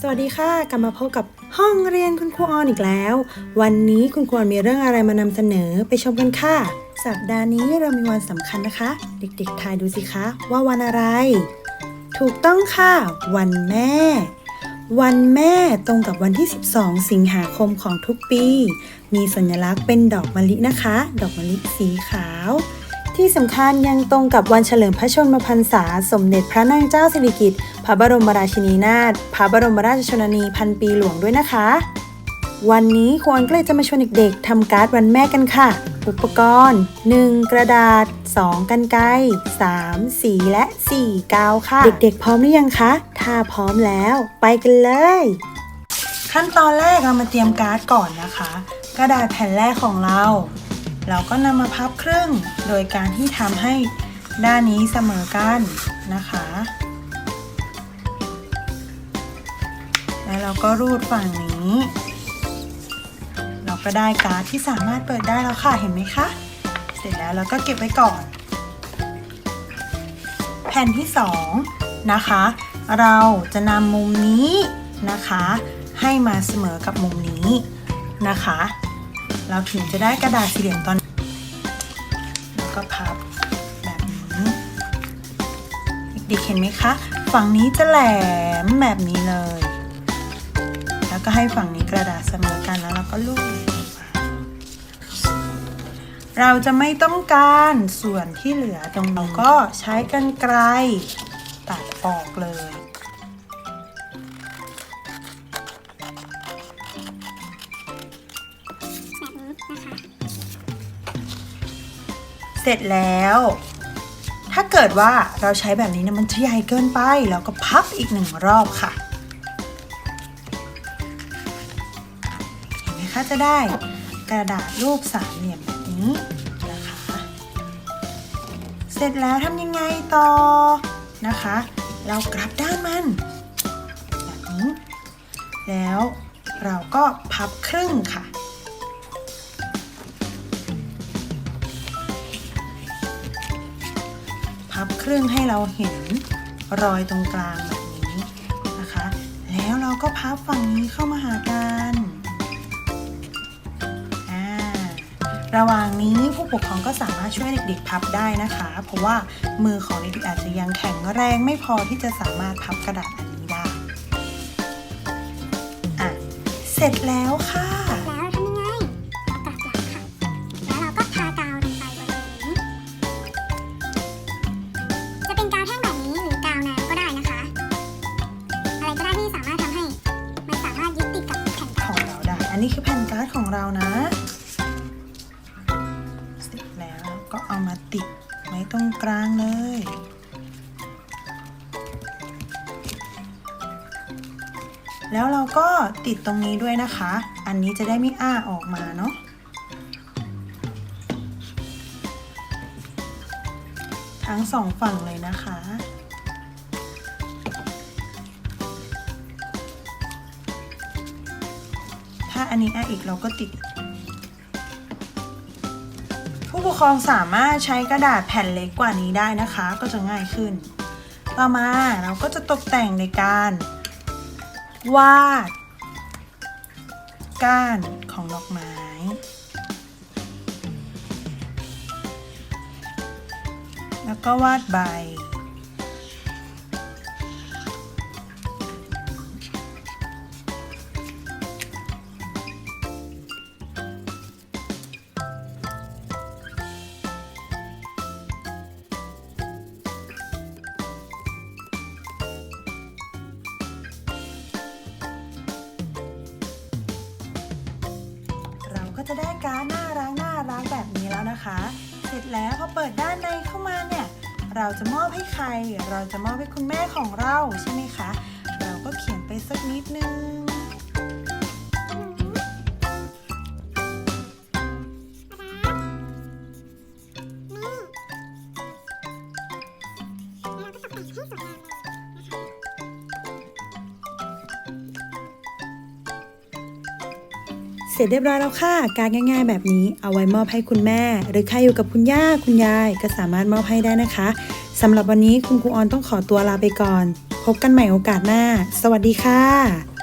สวัสดีค่ะ กลับมาพบกับห้องเรียนคุณครูออนอีกแล้ว วันนี้คุณครูออนมีเรื่องอะไรมานำเสนอไปชมกันค่ะ สัปดาห์นี้เรามีวันสำคัญนะคะ เด็กๆทายดูสิคะ ว่าวันอะไร ถูกต้องค่ะ วันแม่ วันแม่ตรงกับวันที่ 12 สิงหาคมของทุกปี มีสัญลักษณ์เป็นดอกมะลินะคะ ดอกมะลิสีขาว ที่สำคัญยังตรงกับวันเฉลิมพระชนมพรรษา สมเด็จพระนางเจ้าสิริกิติ์พระบรมราชินีนาถพระบรมราชชนนีพันปีหลวงด้วยนะคะ วันนี้ควรก็เลยจะมาชวนเด็กๆทำการ์ดวันแม่กันค่ะ อุปกรณ์ 1. กระดาษ 2. กันไกร 3. สีและ 4. กาวค่ะ เด็กๆ พร้อมหรือยังคะ ถ้าพร้อมแล้ว ไปกันเลย ขั้นตอนแรกเรามาเตรียมการ์ดก่อนนะคะ กระดาษแผ่นแรกของเรา เราก็นำมาพับครึ่ง โดยการที่ทำให้ด้านนี้เสมอกันนะคะ แล้วเราก็รูดฝั่งนี้ เราก็ได้การ์ดที่สามารถเปิดได้แล้วค่ะ เห็นไหมคะ เสร็จแล้วเราก็เก็บไว้ก่อน แผ่นที่สองนะคะ เราจะนำมุมนี้นะคะ ให้มาเสมอกับมุมนี้นะคะ เราถึงจะได้กระดาษสี่เหลี่ยมตอนแล้วก็พับแบบนี้เด็กๆเห็นไหมคะ ฝั่งนี้จะแหลมแบบนี้เลย แล้วก็ให้ฝั่งนี้กระดาษเสมอกันแล้วเราก็ลูบเราจะไม่ต้องการส่วนที่เหลือตรงเราก็ใช้กรรไกรตัดออกเลย เสร็จแล้ว ถ้าเกิดว่าเราใช้แบบนี้เนี่ยมันจะใหญ่เกินไปเราก็พับอีกหนึ่งรอบค่ะ เห็นไหมคะจะได้กระดาษรูปสามเหลี่ยมแบบนี้นะคะ เสร็จแล้วทำยังไงต่อนะคะ เรากลับด้านมันแบบนี้แล้วเราก็พับครึ่งค่ะ พับครึ่งให้เราเห็นรอยตรงกลางแบบนี้นะคะ แล้วเราก็พับฝั่งนี้เข้ามาหากันระหว่างนี้ผู้ปกครองก็สามารถช่วยเด็กๆพับได้นะคะ เพราะว่ามือของเด็กๆอาจจะยังแข็งแรงไม่พอที่จะสามารถพับกระดาษอันนี้ได้อะเสร็จแล้วค่ะ อันนี้คือแผ่นการ์ดของเรานะ เสร็จแล้วก็เอามาติดไว้ตรงกลางเลย แล้วเราก็ติดตรงนี้ด้วยนะคะ อันนี้จะได้ไม่อ้าออกมาเนาะทั้งสองฝั่งเลยนะคะ อันนี้อะอีกเราก็ติด ผู้ปกครองสามารถใช้กระดาษแผ่นเล็กกว่านี้ได้นะคะ ก็จะง่ายขึ้น ต่อมาเราก็จะตกแต่งในการ วาด ก้านของดอกไม้แล้วก็วาดใบ นะคะ เสร็จแล้วพอเปิดด้านในเข้ามาเนี่ย เราจะมอบให้ใคร เราจะมอบให้คุณแม่ของเราใช่ไหมคะ เราก็เขียนไปสักนิดนึง เสร็จเรียบร้อยแล้วค่ะ การง่าย ๆ แบบนี้เอาไว้มอบให้คุณแม่ หรือใครอยู่กับคุณย่าคุณยายก็สามารถมอบให้ได้นะคะสำหรับวันนี้คุณครูออนต้องขอตัวลาไปก่อน พบกันใหม่โอกาสหน้า สวัสดีค่ะ